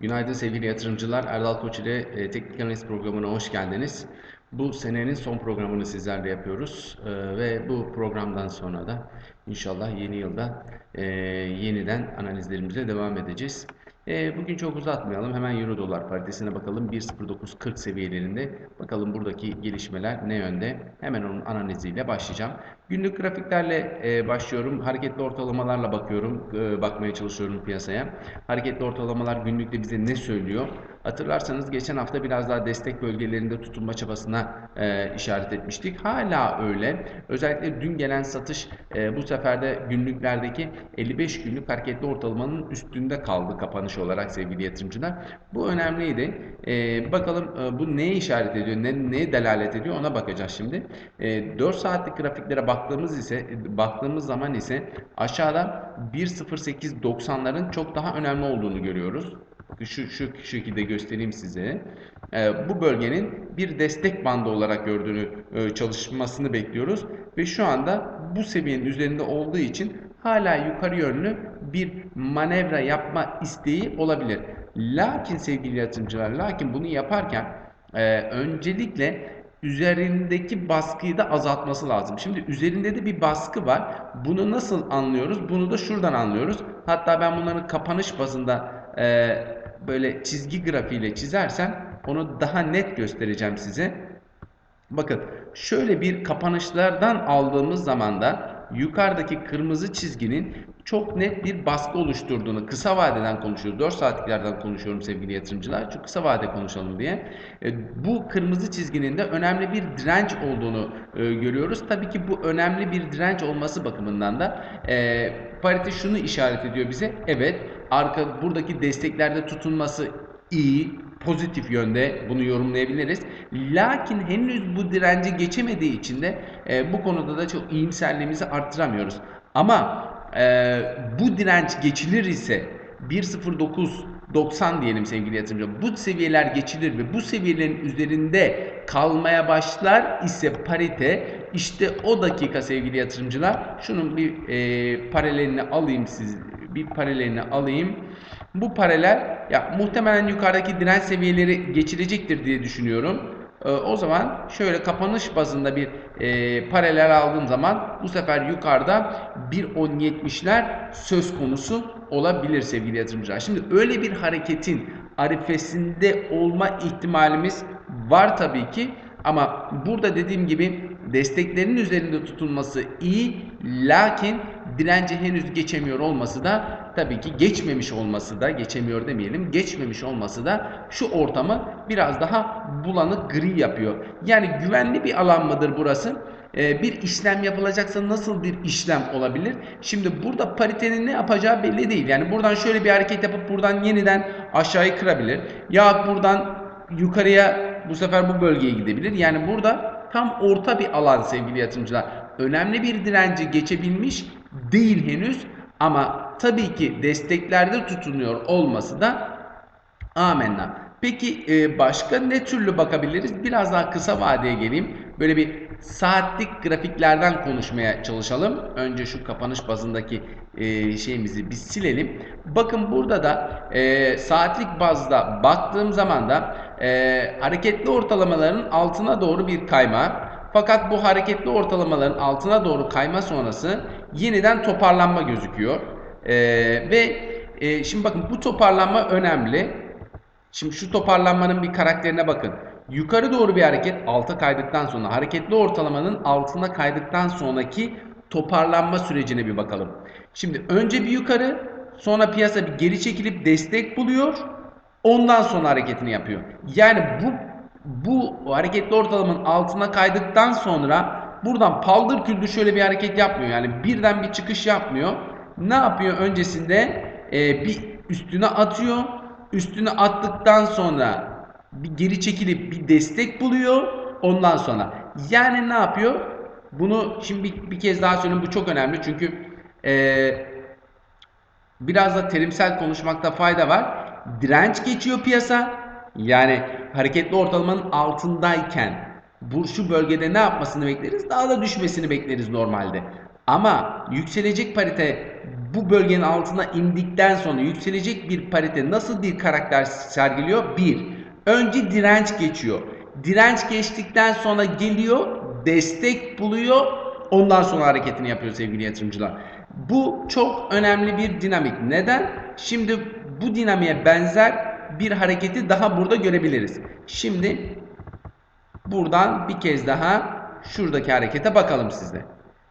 Günaydın sevgili yatırımcılar. Erdal Koç ile e, Teknik Analiz programına hoş geldiniz. Bu senenin son programını sizlerle yapıyoruz E, ve bu programdan sonra da inşallah yeni yılda e, yeniden analizlerimize devam edeceğiz. E, bugün çok uzatmayalım. Hemen Euro dolar paritesine bakalım. 1.0940 seviyelerinde. Bakalım buradaki gelişmeler ne yönde? Hemen onun analiziyle başlayacağım. Günlük grafiklerle e, başlıyorum. Hareketli ortalamalarla bakıyorum. E, bakmaya çalışıyorum piyasaya. Hareketli ortalamalar günlükte bize ne söylüyor? Hatırlarsanız geçen hafta biraz daha destek bölgelerinde tutunma çabasına e, işaret etmiştik. Hala öyle. Özellikle dün gelen satış e, bu sefer de günlüklerdeki 55 günlük hareketli ortalamanın üstünde kaldı kapanış olarak sevgili yatırımcılar. Bu önemliydi. E, bakalım e, bu neye işaret ediyor, ne, neye delalet ediyor ona bakacağız şimdi. E, 4 saatlik grafiklere baktığımız ise baktığımız zaman ise aşağıda 1.08.90'ların çok daha önemli olduğunu görüyoruz şu, şu şekilde göstereyim size. E, bu bölgenin bir destek bandı olarak gördüğünü e, çalışmasını bekliyoruz. Ve şu anda bu seviyenin üzerinde olduğu için hala yukarı yönlü bir manevra yapma isteği olabilir. Lakin sevgili yatırımcılar, lakin bunu yaparken e, öncelikle üzerindeki baskıyı da azaltması lazım. Şimdi üzerinde de bir baskı var. Bunu nasıl anlıyoruz? Bunu da şuradan anlıyoruz. Hatta ben bunların kapanış bazında e, böyle çizgi grafiğiyle çizersem onu daha net göstereceğim size. Bakın şöyle bir kapanışlardan aldığımız zaman da yukarıdaki kırmızı çizginin çok net bir baskı oluşturduğunu kısa vadeden konuşuyoruz. 4 saatliklerden konuşuyorum sevgili yatırımcılar. Çünkü kısa vade konuşalım diye. E, bu kırmızı çizginin de önemli bir direnç olduğunu e, görüyoruz. Tabii ki bu önemli bir direnç olması bakımından da e, parite şunu işaret ediyor bize. Evet arka buradaki desteklerde tutunması iyi, pozitif yönde bunu yorumlayabiliriz. Lakin henüz bu direnci geçemediği için de bu konuda da çok iyimserliğimizi arttıramıyoruz. Ama e, bu direnç geçilir ise 1.09 90 diyelim sevgili yatırımcı. Bu seviyeler geçilir ve bu seviyelerin üzerinde kalmaya başlar ise parite işte o dakika sevgili yatırımcılar şunun bir e, paralelini alayım siz bir paralelini alayım. Bu paralel ya muhtemelen yukarıdaki direnç seviyeleri geçirecektir diye düşünüyorum. E, o zaman şöyle kapanış bazında bir e, paralel aldığım zaman bu sefer yukarıda 1.10.70'ler söz konusu olabilir sevgili yatırımcılar. Şimdi öyle bir hareketin arifesinde olma ihtimalimiz var tabii ki. Ama burada dediğim gibi desteklerin üzerinde tutulması iyi. Lakin direnci henüz geçemiyor olması da tabii ki geçmemiş olması da geçemiyor demeyelim. Geçmemiş olması da şu ortamı biraz daha bulanık gri yapıyor. Yani güvenli bir alan mıdır burası? Ee, bir işlem yapılacaksa nasıl bir işlem olabilir? Şimdi burada paritenin ne yapacağı belli değil. Yani buradan şöyle bir hareket yapıp buradan yeniden aşağıyı kırabilir. Ya buradan yukarıya bu sefer bu bölgeye gidebilir. Yani burada tam orta bir alan sevgili yatırımcılar. Önemli bir direnci geçebilmiş değil henüz ama tabii ki desteklerde tutunuyor olması da amenna. Peki e, başka ne türlü bakabiliriz? Biraz daha kısa vadeye geleyim. Böyle bir saatlik grafiklerden konuşmaya çalışalım. Önce şu kapanış bazındaki e, şeyimizi bir silelim. Bakın burada da e, saatlik bazda baktığım zaman da e, hareketli ortalamaların altına doğru bir kayma. Fakat bu hareketli ortalamaların altına doğru kayma sonrası yeniden toparlanma gözüküyor. E, ve e, şimdi bakın bu toparlanma önemli. Şimdi şu toparlanmanın bir karakterine bakın. Yukarı doğru bir hareket alta kaydıktan sonra hareketli ortalamanın altına kaydıktan sonraki toparlanma sürecine bir bakalım. Şimdi önce bir yukarı sonra piyasa bir geri çekilip destek buluyor. Ondan sonra hareketini yapıyor. Yani bu bu hareketli ortalamanın altına kaydıktan sonra buradan paldır küldür şöyle bir hareket yapmıyor. Yani birden bir çıkış yapmıyor. Ne yapıyor öncesinde? Ee, bir üstüne atıyor. Üstüne attıktan sonra bir geri çekilip bir destek buluyor. Ondan sonra yani ne yapıyor? Bunu şimdi bir, bir kez daha söyleyeyim bu çok önemli çünkü ee, biraz da terimsel konuşmakta fayda var. Direnç geçiyor piyasa. Yani hareketli ortalamanın altındayken bu şu bölgede ne yapmasını bekleriz? Daha da düşmesini bekleriz normalde. Ama yükselecek parite bu bölgenin altına indikten sonra yükselecek bir parite nasıl bir karakter sergiliyor? Bir, önce direnç geçiyor. Direnç geçtikten sonra geliyor, destek buluyor, ondan sonra hareketini yapıyor sevgili yatırımcılar. Bu çok önemli bir dinamik. Neden? Şimdi bu dinamiğe benzer bir hareketi daha burada görebiliriz. Şimdi buradan bir kez daha şuradaki harekete bakalım sizde.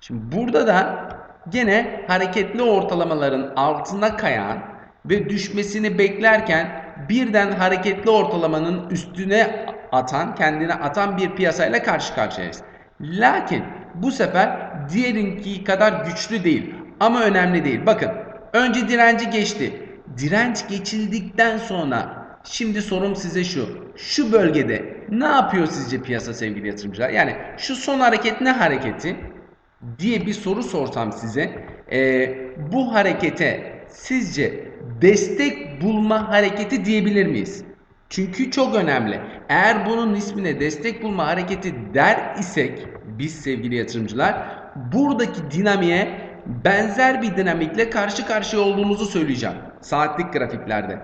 Şimdi burada da gene hareketli ortalamaların altına kayan ve düşmesini beklerken birden hareketli ortalamanın üstüne atan, kendine atan bir piyasayla karşı karşıyayız. Lakin bu sefer diğerinki kadar güçlü değil ama önemli değil. Bakın önce direnci geçti. Direnç geçildikten sonra şimdi sorum size şu. Şu bölgede ne yapıyor sizce piyasa sevgili yatırımcılar? Yani şu son hareket ne hareketi? diye bir soru sorsam size e, bu harekete sizce destek bulma hareketi diyebilir miyiz? Çünkü çok önemli. Eğer bunun ismine destek bulma hareketi der isek biz sevgili yatırımcılar buradaki dinamiğe benzer bir dinamikle karşı karşıya olduğumuzu söyleyeceğim saatlik grafiklerde.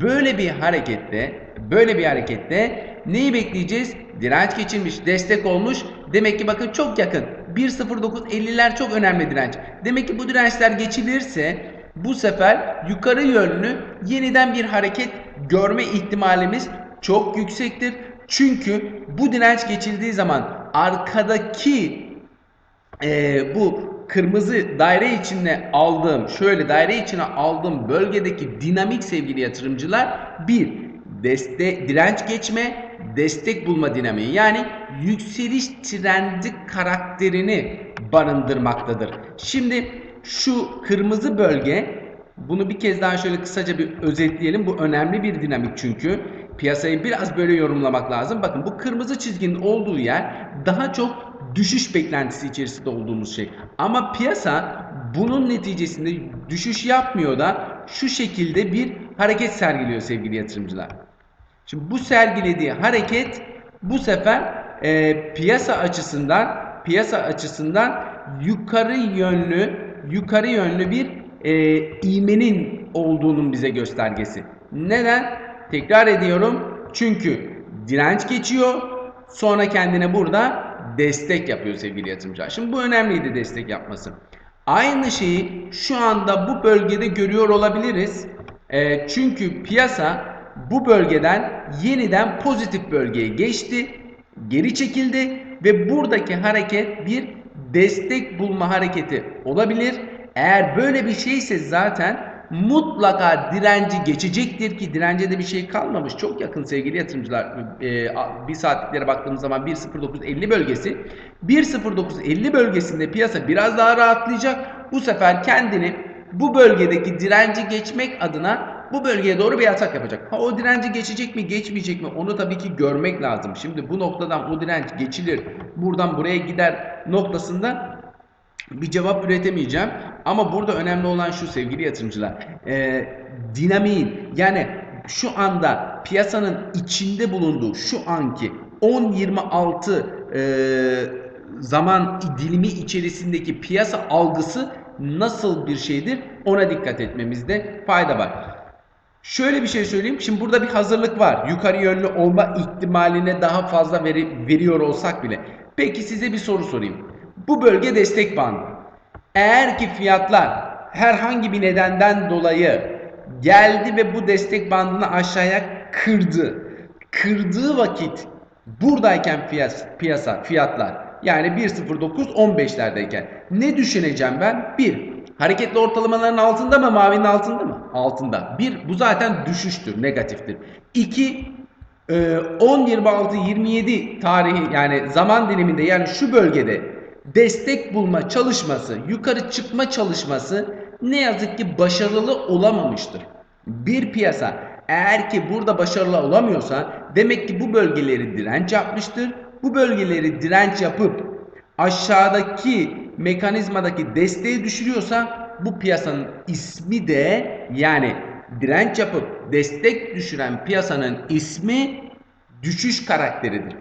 Böyle bir harekette, böyle bir harekette neyi bekleyeceğiz? Direnç geçilmiş, destek olmuş. Demek ki bakın çok yakın. 1.09.50'ler çok önemli direnç. Demek ki bu dirençler geçilirse bu sefer yukarı yönlü yeniden bir hareket görme ihtimalimiz çok yüksektir. Çünkü bu direnç geçildiği zaman arkadaki e, bu kırmızı daire içine aldığım, şöyle daire içine aldığım bölgedeki dinamik sevgili yatırımcılar bir deste direnç geçme, destek bulma dinamiği. Yani yükseliş trendi karakterini barındırmaktadır. Şimdi şu kırmızı bölge bunu bir kez daha şöyle kısaca bir özetleyelim. Bu önemli bir dinamik çünkü. Piyasayı biraz böyle yorumlamak lazım. Bakın bu kırmızı çizginin olduğu yer daha çok düşüş beklentisi içerisinde olduğumuz şey. Ama piyasa bunun neticesinde düşüş yapmıyor da şu şekilde bir hareket sergiliyor sevgili yatırımcılar. Şimdi bu sergilediği hareket bu sefer e, piyasa açısından piyasa açısından yukarı yönlü yukarı yönlü bir e, iğmenin olduğunun bize göstergesi. Neden? Tekrar ediyorum. Çünkü direnç geçiyor. Sonra kendine burada destek yapıyor sevgili yatırımcılar. Şimdi bu önemliydi destek yapması. Aynı şeyi şu anda bu bölgede görüyor olabiliriz. E, çünkü piyasa bu bölgeden yeniden pozitif bölgeye geçti, geri çekildi ve buradaki hareket bir destek bulma hareketi olabilir. Eğer böyle bir şeyse zaten mutlaka direnci geçecektir ki dirence de bir şey kalmamış. Çok yakın sevgili yatırımcılar. E, bir saatliklere baktığımız zaman 1.0950 bölgesi. 1.0950 bölgesinde piyasa biraz daha rahatlayacak. Bu sefer kendini bu bölgedeki direnci geçmek adına bu bölgeye doğru bir atak yapacak. Ha o direnci geçecek mi geçmeyecek mi onu tabii ki görmek lazım. Şimdi bu noktadan o direnç geçilir buradan buraya gider noktasında bir cevap üretemeyeceğim. Ama burada önemli olan şu sevgili yatırımcılar. E, dinamiğin yani şu anda piyasanın içinde bulunduğu şu anki 10-26 e, zaman dilimi içerisindeki piyasa algısı nasıl bir şeydir ona dikkat etmemizde fayda var. Şöyle bir şey söyleyeyim. Şimdi burada bir hazırlık var. Yukarı yönlü olma ihtimaline daha fazla veri, veriyor olsak bile. Peki size bir soru sorayım. Bu bölge destek bandı. Eğer ki fiyatlar herhangi bir nedenden dolayı geldi ve bu destek bandını aşağıya kırdı. Kırdığı vakit buradayken piyasa fiyatlar yani 1.09 15'lerdeyken ne düşüneceğim ben? 1. Hareketli ortalamaların altında mı mavinin altında mı? Altında. 1. Bu zaten düşüştür, negatiftir. 2. 10, 26, 27 tarihi yani zaman diliminde yani şu bölgede destek bulma çalışması, yukarı çıkma çalışması ne yazık ki başarılı olamamıştır. Bir piyasa eğer ki burada başarılı olamıyorsa demek ki bu bölgeleri direnç yapmıştır. Bu bölgeleri direnç yapıp aşağıdaki mekanizmadaki desteği düşürüyorsa bu piyasanın ismi de yani direnç yapıp destek düşüren piyasanın ismi düşüş karakteridir.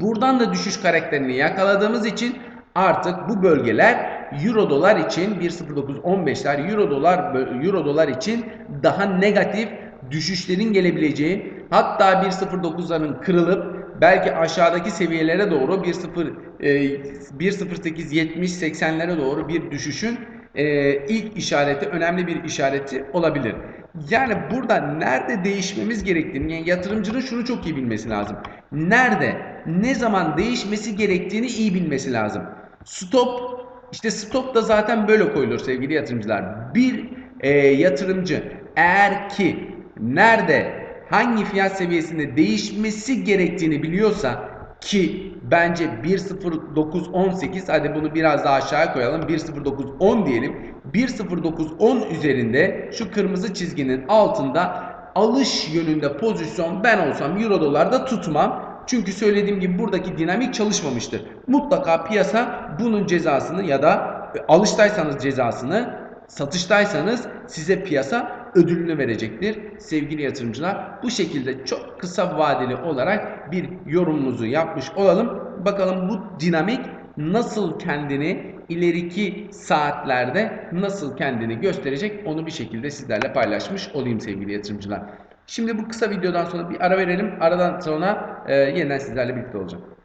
Buradan da düşüş karakterini yakaladığımız için artık bu bölgeler euro dolar için 1.0915'ler euro dolar euro dolar için daha negatif düşüşlerin gelebileceği hatta 1.09'ların kırılıp belki aşağıdaki seviyelere doğru 1.0 e, 1.08 70 80'lere doğru bir düşüşün e, ilk işareti önemli bir işareti olabilir. Yani burada nerede değişmemiz gerektiğini yani yatırımcının şunu çok iyi bilmesi lazım. Nerede ne zaman değişmesi gerektiğini iyi bilmesi lazım. Stop işte stop da zaten böyle koyulur sevgili yatırımcılar. Bir e, yatırımcı eğer ki nerede hangi fiyat seviyesinde değişmesi gerektiğini biliyorsa ki bence 1.0918 hadi bunu biraz daha aşağıya koyalım. 1.0910 diyelim. 1.0910 üzerinde şu kırmızı çizginin altında alış yönünde pozisyon ben olsam euro dolarda tutmam. Çünkü söylediğim gibi buradaki dinamik çalışmamıştır. Mutlaka piyasa bunun cezasını ya da alıştaysanız cezasını, satıştaysanız size piyasa ödülünü verecektir. Sevgili yatırımcılar bu şekilde çok kısa vadeli olarak bir yorumumuzu yapmış olalım. Bakalım bu dinamik nasıl kendini ileriki saatlerde nasıl kendini gösterecek onu bir şekilde sizlerle paylaşmış olayım sevgili yatırımcılar. Şimdi bu kısa videodan sonra bir ara verelim. Aradan sonra e, yeniden sizlerle birlikte olacağım.